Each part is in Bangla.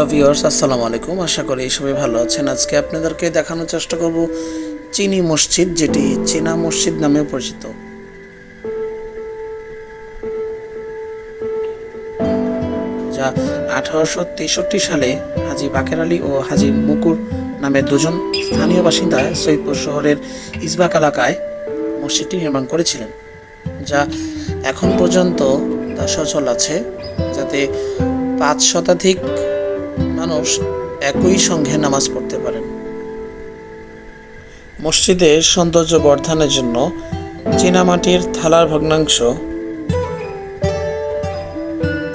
হ্যালো ভিউয়ার্স, আসসালামু আলাইকুম। আশা করি সবাই ভালো আছেন। আজকে আপনাদেরকে দেখানোর চেষ্টা করব চিনি মসজিদ, যেটি চীনা মসজিদ নামেও পরিচিত। যা আঠারোশো তেষট্টি সালে হাজি বাকের আলী ও হাজি মুকুর নামে দুজন স্থানীয় বাসিন্দা সৈয়দপুর শহরের ইসবাক এলাকায় মসজিদটি নির্মাণ করেছিলেন, যা এখন পর্যন্ত তা সচল আছে, যাতে পাঁচ শতাধিক মানুষ একই সঙ্গে নামাজ পড়তে পারেন। মসজিদের সৌন্দর্য বর্ধনের জন্য চীনামাটির থালার ভগ্নাংশ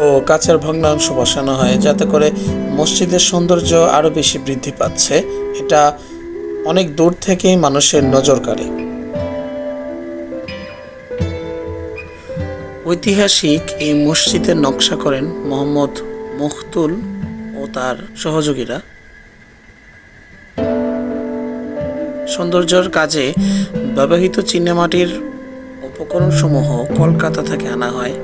ও কাচের ভগ্নাংশ বসানো হয়, যাতে করে মসজিদের সৌন্দর্য আরও বেশি বৃদ্ধি পাচ্ছে। এটা অনেক দূর থেকেই মানুষের নজর কাড়ে। ঐতিহাসিক এই মসজিদের নকশা করেন মোহাম্মদ মুখতুল তার সহযোগীরা। সৌন্দর্যের কাজে ব্যবহৃত চীনামাটির উপকরণসমূহ কলকাতা থেকে আনা হয়।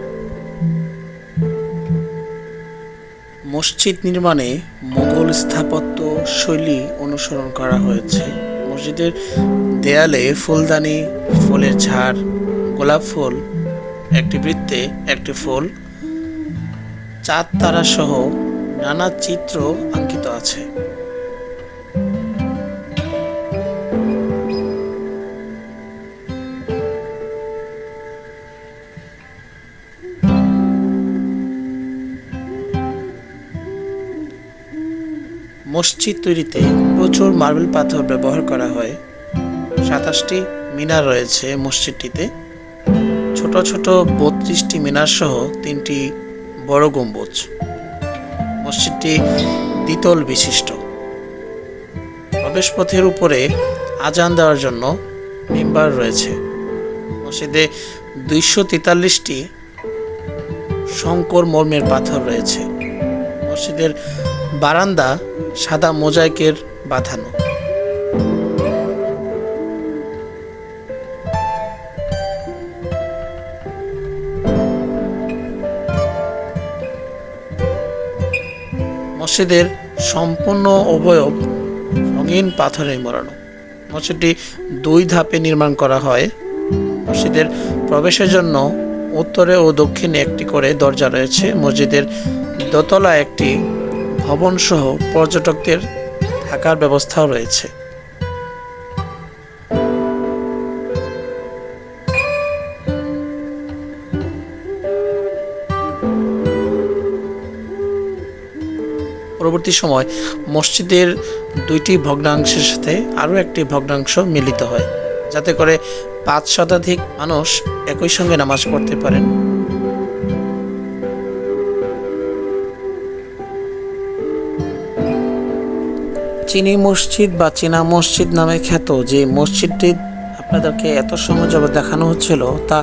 মসজিদ নির্মাণে মোগল স্থাপত্য শৈলী অনুসরণ করা হয়েছে। মসজিদের দেয়ালে ফুলদানি, ফুলের ঝাড়, গোলাপ ফুল, একটি বৃত্তে একটি ফুল, চাঁদ তারা সহ নানা চিত্র অঙ্কিত আছে। মসজিদ তৈরিতে প্রচুর মার্বেল পাথর ব্যবহার করা হয়। সাতাশটি মিনার রয়েছে মসজিদটিতে। ছোট ছোট বত্রিশটি মিনার সহ তিনটি বড় গম্বুজ। মসজিদটি দ্বিতল বিশিষ্ট। প্রবেশপথের উপরে আজান দেওয়ার জন্য মেম্বার রয়েছে। মসজিদে দুইশো তেতাল্লিশটি শঙ্কর মর্মের পাথর রয়েছে। মসজিদের বারান্দা সাদা মোজাইকের বাঁধানো। মসজিদের সম্পূর্ণ অবয়ব রঙিন পাথরে মোড়ানো। মসজিদটি দুই ধাপে নির্মাণ করা হয়। মসজিদের প্রবেশের জন্য উত্তরে ও দক্ষিণে একটি করে দরজা রয়েছে। মসজিদের দোতলা একটি ভবনসহ পর্যটকদের থাকার ব্যবস্থাও রয়েছে। পরবর্তী সময় মসজিদের দুইটি ভগ্নাংশের সাথে আরও একটি ভগ্নাংশ মিলিত হয়, যাতে করে পাঁচ শতাধিক মানুষ একই সঙ্গে নামাজ পড়তে পারেন। চিনি মসজিদ বা চীনা মসজিদ নামে খ্যাত যে মসজিদটি আপনাদেরকে এত সময় যাবৎ দেখানো হচ্ছিল, তা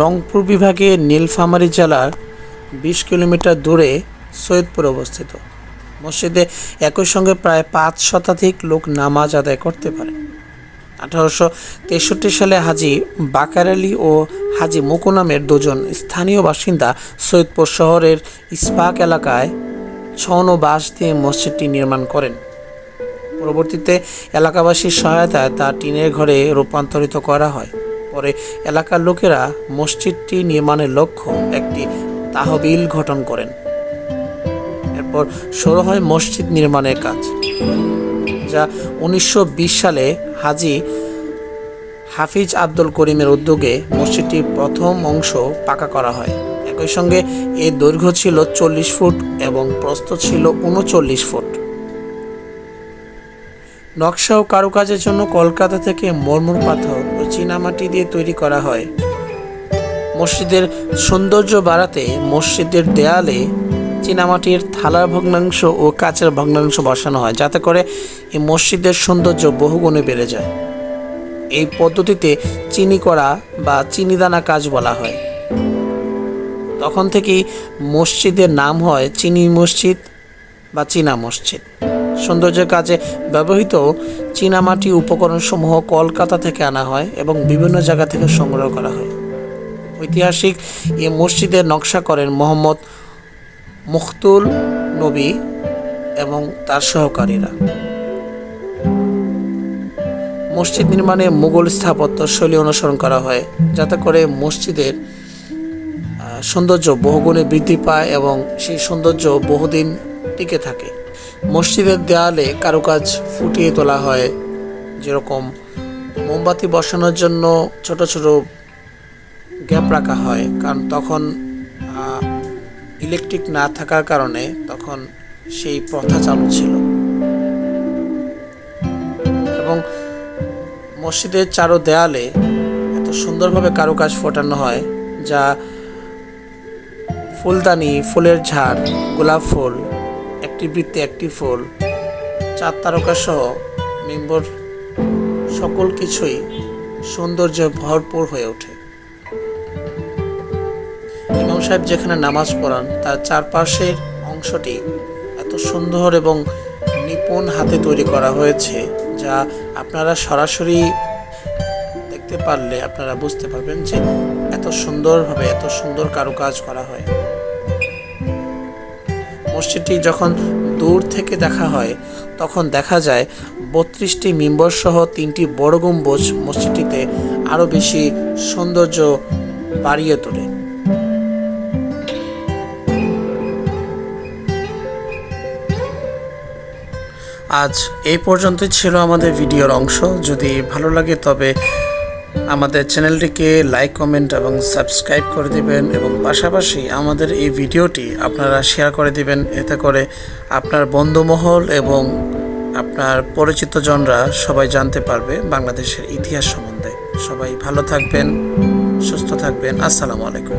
রংপুর বিভাগের নীলফামারী জেলার বিশ কিলোমিটার দূরে সৈয়দপুর অবস্থিত। মসজিদে একই সঙ্গে প্রায় পাঁচ শতাধিক লোক নামাজ আদায় করতে পারে। আঠারোশো তেষট্টি সালে হাজি বাকার আলী ও হাজি মুকু নামের দুজন স্থানীয় বাসিন্দা সৈয়দপুর শহরের ইস্পাক এলাকায় ছন ও বাঁশ দিয়ে মসজিদটি নির্মাণ করেন। পরবর্তীতে এলাকাবাসীর সহায়তায় তা টিনের ঘরে রূপান্তরিত করা হয়। পরে এলাকার লোকেরা মসজিদটি নির্মাণের লক্ষ্য একটি তাহবিল গঠন করেন। এরপর শুরু হয় মসজিদ নির্মাণের কাজ, যা উনিশশো বিশ সালে হাজি হাফিজ আব্দুল করিমের উদ্যোগে মসজিদটির প্রথম অংশ পাকা করা হয়। একই সঙ্গে এর দৈর্ঘ্য ছিল চল্লিশ ফুট এবং প্রস্থ ছিল উনচল্লিশ ফুট। নকশা ও কারুকাজের জন্য কলকাতা থেকে মরমর পাথর ও চীনামাটি দিয়ে তৈরি করা হয়। মসজিদের সৌন্দর্য বাড়াতে মসজিদের দেয়ালে চীনামাটির থালার ভগ্নাংশ ও কাচের ভগ্নাংশ বসানো হয়, যাতে করে এই মসজিদের সৌন্দর্য বহুগুণে বেড়ে যায়। এই পদ্ধতিতে চিনি করা বা চিনিদানা কাজ বলা হয়। তখন থেকেই মসজিদের নাম হয় চিনি মসজিদ বা চীনা মসজিদ। সৌন্দর্যের কাজে ব্যবহৃত চীনামাটি উপকরণসমূহ কলকাতা থেকে আনা হয় এবং বিভিন্ন জায়গা থেকে সংগ্রহ করা হয়। ঐতিহাসিক এই মসজিদের নকশা করেন মোহাম্মদ মুখতুল নবী এবং তার সহকারীরা। মসজিদ নির্মাণে মুঘল স্থাপত্য শৈলী অনুসরণ করা হয়, যাতে করে মসজিদের সৌন্দর্য বহুগুণে বৃদ্ধি পায় এবং সেই সৌন্দর্য বহুদিন টিকে থাকে। মসজিদের দেয়ালে কারুকাজ ফুটিয়ে তোলা হয়, যেরকম মোমবাতি বসানোর জন্য ছোট ছোট গ্যাপ রাখা হয়, কারণ তখন ইলেকট্রিক না থাকার কারণে তখন সেই প্রথা চালু ছিল। এবং মসজিদের চারো দেয়ালে এত সুন্দরভাবে কারুকাজ ফোটানো হয়, যা ফুলদানি, ফুলের ঝাড়, গোলাপ ফুল, একটি বৃত্তে একটি ফুল চার তারকা সহ মেম্বর সকল কিছুই সৌন্দর্যে ভরপুর হয়ে ওঠে। সাহেব যেখানে নামাজ পড়ান, তার চারপাশের অংশটি এত সুন্দর এবং নিপুণ হাতে তৈরি করা হয়েছে, যা আপনারা সরাসরি দেখতে পারলে আপনারা বুঝতে পারবেন যে এত সুন্দরভাবে এত সুন্দর কারুকাজ করা হয়। মসজিদটি যখন দূর থেকে দেখা হয়, তখন দেখা যায় বত্রিশটি মিম্বর সহ তিনটি বড় গম্বুজ মসজিদটিতে আরও বেশি সৌন্দর্য বাড়িয়ে তোলে। আজ এই পর্যন্তই ছিল আমাদের ভিডিওর অংশ। যদি ভালো লাগে তবে আমাদের চ্যানেলটিকে লাইক, কমেন্ট এবং সাবস্ক্রাইব করে দিবেন এবং পাশাপাশি আমাদের এই ভিডিওটি আপনারা শেয়ার করে দিবেন। এতে করে আপনার বন্ধুমহল এবং আপনার পরিচিত জনরা সবাই জানতে পারবে বাংলাদেশের ইতিহাস সম্বন্ধে। সবাই ভালো থাকবেন, সুস্থ থাকবেন। আসসালামু আলাইকুম।